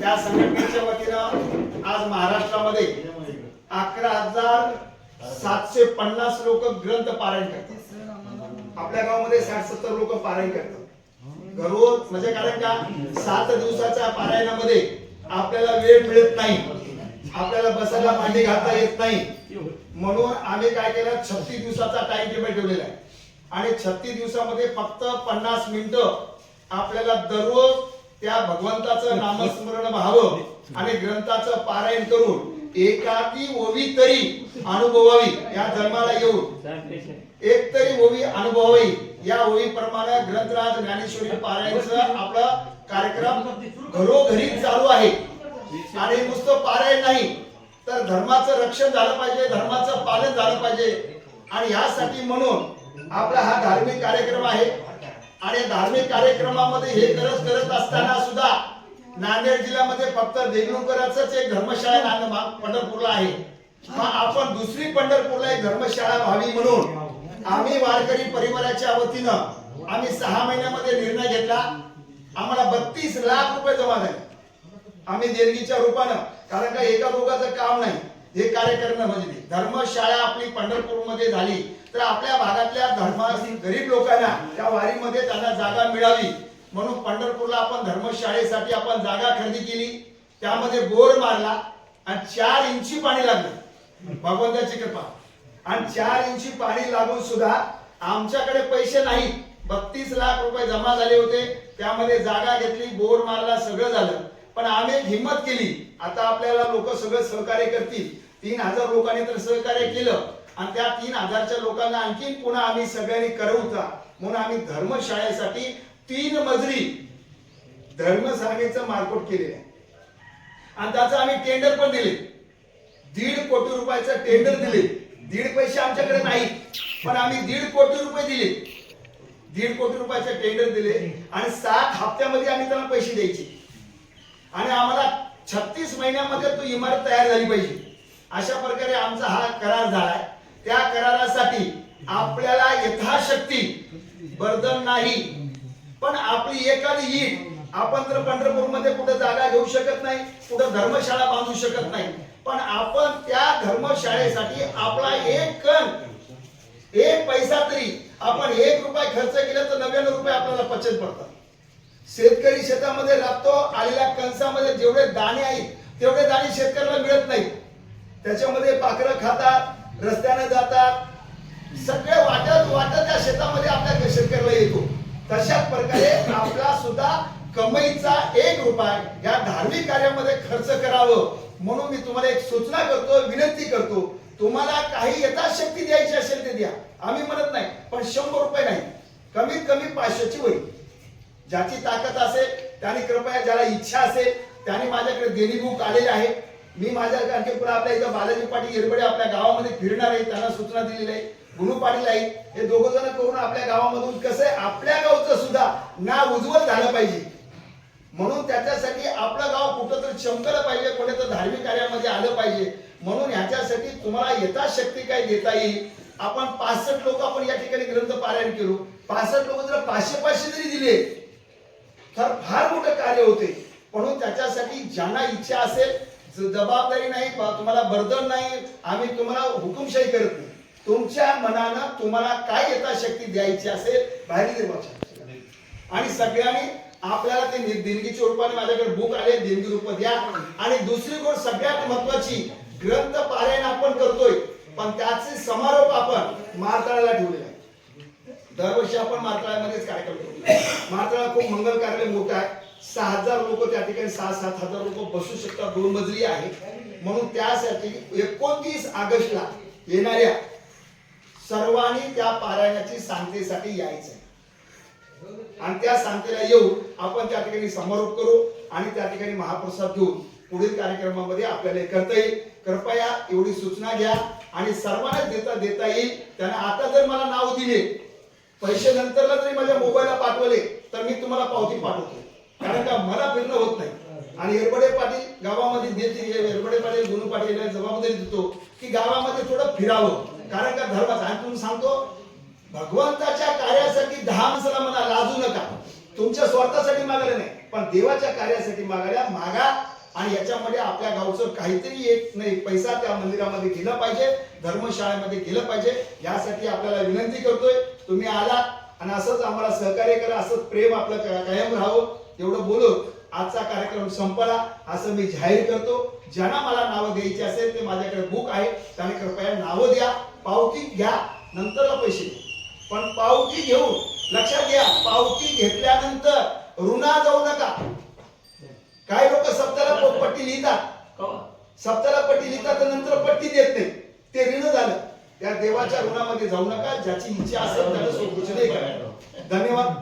त्या संघटनेच्या वतीनं आज महाराष्ट्रामध्ये अकरा हजार सातशे पन्नास लोक ग्रंथ पारायण करतात. आपल्या गावामध्ये साठ सत्तर लोक पारायण करतात. घरोज म्हणजे कारण का सात दिवसाच्या पारायणामध्ये आपल्याला वेळ मिळत नाही. आपल्याला बसायला मांडी घालता येत नाही. म्हणून आम्ही काय केलं छत्तीस दिवसाचा टाइम टेबल ठेवलेला आहे. आणि छत्तीस दिवसामध्ये फक्त पन्नास मिनिटं आपल्याला दररोज त्या भगवंताचं नामस्मरण व्हावं आणि ग्रंथाचं पारायण करून एकाकी ओवी तरी अनुभवावी. या जन्माला येऊन. एक तरी ओवी अनुभवावी. या ओवी प्रमाणे ग्रंथराज ज्ञानेश्वरी पारायणचं आपला कार्यक्रम घरोघरी चालू आहे. आणि नुसतं पारायण नाही तर धर्माचं रक्षण झालं पाहिजे धर्माचं पालन झालं पाहिजे. आणि यासाठी म्हणून आपला हा धार्मिक कार्यक्रम आहे. आणि धार्मिक कार्यक्रमामध्ये हे करत करत असताना सुद्धा नांदेड जिल्ह्यामध्ये फक्त देगलूरकरांचंच एक धर्मशाळा नांद- पंढरपूरला आहे. मग आपण दुसरी पंढरपूरला एक धर्मशाळा व्हावी म्हणून आम्ही वारकरी परिवाराच्या वतीनं आम्ही सहा महिन्यामध्ये निर्णय घेतला. आम्हाला बत्तीस लाख रुपये जमा झाले. आम्ही देणगीच्या रूपानं कारण का एका दोघाचं काम नाही. हे कार्य करणं म्हणजे धर्मशाळा आपली पंढरपूरमध्ये झाली तर आपल्या भागातल्या धर्मातील गरीब लोकांना त्या वारीमध्ये त्यांना जागा मिळावी. म्हणून पंढरपूरला आपण धर्मशाळेसाठी आपण जागा खरेदी केली. त्यामध्ये बोर मारला आणि चार इंची पाणी लागलं. भगवंताची कृपा. आणि चार इंची पाणी लागून सुद्धा आमच्याकडे पैसे नाहीत. बत्तीस लाख रुपये जमा झाले होते. त्यामध्ये जागा घेतली बोर मारला सगळं झालं. पण आम्ही हिंमत केली. आता आपल्याला लोक सगळं सहकार्य करतील. तीन हजार लोकांनी तर सहकार्य केलं. आणि त्या तीन हजारच्या लोकांना आणखी पुन्हा आम्ही सगळ्यांनी करवता. म्हणून आम्ही धर्मशाळेसाठी तीन मजली धर्मसागेचं मार्केट केलेलं आहे. आणि त्याचं आम्ही टेंडर पण दिले. दीड कोटी रुपयाचं टेंडर दिले. दीड पैसे आमच्याकडे नाही. पण आम्ही दीड कोटी रुपये दिले. दीड कोटी रुपयाचे टेंडर दिले. आणि सात हप्त्यामध्ये आम्ही त्यांना पैसे द्यायचे. आणि आम्हाला छत्तीस महिन्यामध्ये तो इमारत तयार झाली पाहिजे. अशा प्रकारे आमचा हा करार झालाय. त्या करारासाठी आपल्याला यथाशक्ती बर्धन नाही. पण आपली एखादी ईट आपण तर पंढरपूरमध्ये कुठं जागा घेऊ शकत नाही कुठं धर्मशाळा बांधू शकत नाही. पण आपण त्या धर्मशाळेसाठी आपला एक कण एक पैसा तरी आपण एक रुपये खर्च केला तर नव्याण्णव रुपये आपल्याला पचत पडतात. शेतकरी शेतामध्ये राबतो आलेल्या कणसामध्ये जेवढे दाणे आहेत तेवढे दाणे शेतकऱ्याला मिळत नाही त्याच्यामध्ये पाखरं खातात रस्त्याने जातात. सगळे वाटत वाटत त्या शेतामध्ये आपल्या शेतकऱ्याला येतो. तशाच प्रकारे आपला सुद्धा कमाईचा एक रुपया या धार्मिक कार्यामध्ये खर्च करावं. म्हणून मी तुम्हाला एक सूचना करतो विनंती करतो. तुम्हाला काही यथाशक्ती द्यायची असेल ते द्या. आम्ही म्हणत नाही पण शंभर रुपये नाही. कमीत कमी पाचशेची होईल. ज्याची ताकद असेल त्याने कृपया ज्याला इच्छा असेल त्याने माझ्याकडे देणी बुक आलेले आहे. मी माझ्या आणखी आपल्या इथं बालाजी पाटील येरबडे आपल्या गावामध्ये फिरणार आहे त्यांना सूचना दिलेली आहे. गुणू पाटील आहे. हे दोघं जण करून आपल्या गावामधून कसं आहे आपल्या गावचं सुद्धा ना उज्ज्वल झालं पाहिजे. म्हणून त्याच्यासाठी आपलं गाव कुठं तर चमकलं पाहिजे कोणी तर धार्मिक कार्यामध्ये आलं पाहिजे. म्हणून ह्याच्यासाठी तुम्हाला यथाशक्ती काय देता येईल. आपण पासष्ट लोक आपण या ठिकाणी ग्रंथ पारायण केलो. पासष्ट लोक जर पाचशे पाचशे जरी दिले तर फार मोठं कार्य होते. म्हणून त्याच्यासाठी ज्यांना इच्छा असेल जबाबदारी नाही तुम्हाला बर्दन नाही आम्ही तुम्हाला हुकुमशाही करत नाही. तुमच्या मनानं तुम्हाला काय येता शक्ती द्यायची असेल बाहेर देवाच्या आणि सगळ्यांनी आपल्याला ते देणगीच्या रूपाने माझ्याकडे बुक आले देणगी रूप द्या. आणि दुसरी गोष्ट सगळ्यात महत्वाची ग्रंथ पारायण आपण करतोय. पण त्याचे समारोप आपण मारताळाला ठेवलेला आहे दरवर्षी आपण मारताळ्यामध्येच काय करतो. मातळा खूप मंगल कार्य मोठा आहे. सहा हजार लोक त्या ठिकाणी सहा सात हजार लोक बसू शकतात. दोन मजली आहे. म्हणून त्यासाठी एकोणतीस ऑगस्टला येणाऱ्या सर्वांनी त्या पारायणाची सांगतेसाठी यायचं आहे. आणि त्या सांगतेला येऊन आपण त्या ठिकाणी समारोप करू आणि त्या ठिकाणी महाप्रसाद घेऊन पुढील कार्यक्रमामध्ये आपल्याला करता येईल. कृपया एवढी सूचना घ्या आणि सर्वांना देता देता येईल. त्यांना आता जर मला नाव दिले पैसे नंतरला जरी माझ्या मोबाईलला पाठवले तर मी तुम्हाला पावती पाठवतो. कारण का मला फिरणं होत नाही. आणि एरबडे पाटील गावामध्ये देते एरबडे पाटील गुणू पाटील जबाबदारी देतो की गावामध्ये थोडं फिरावं. कारण का धर्माचं आणि तुम्ही सांगतो भगवंताच्या कार्यासाठी दहा माणसाला म्हणा लाजू नका. तुमच्या स्वार्थासाठी मागलं नाही पण देवाच्या कार्यासाठी मागायला मागा. आणि याच्यामध्ये आपल्या गावचं काहीतरी येत नाही पैसा त्या मंदिरामध्ये गेला पाहिजे धर्मशाळेमध्ये गेलं पाहिजे यासाठी आपल्याला विनंती करतोय. तुम्ही आला आणि असंच आम्हाला सहकार्य करा असंच प्रेम आपलं कायम राहावं एवढं बोलून आजचा कार्यक्रम संपला. असं मी जाहीर करतो. ज्यांना मला नावं द्यायची असेल ते माझ्याकडे बुक आहे त्याने कृपया नावं द्या. पावती घ्या नंतरला पैसे द्या. पण पावती घेऊन लक्षात घ्या पावती घेतल्यानंतर ऋणा जाऊ नका. काही लोक सप्ताला पट्टी लिहितात? सप्ताला पट्टी लिहितात तर नंतर पट्टी देत नाही देवाच्या ऋणामध्ये जाऊ नका ज्याची इच्छा असेल त्याला सोडूच नाही करायला धन्यवाद.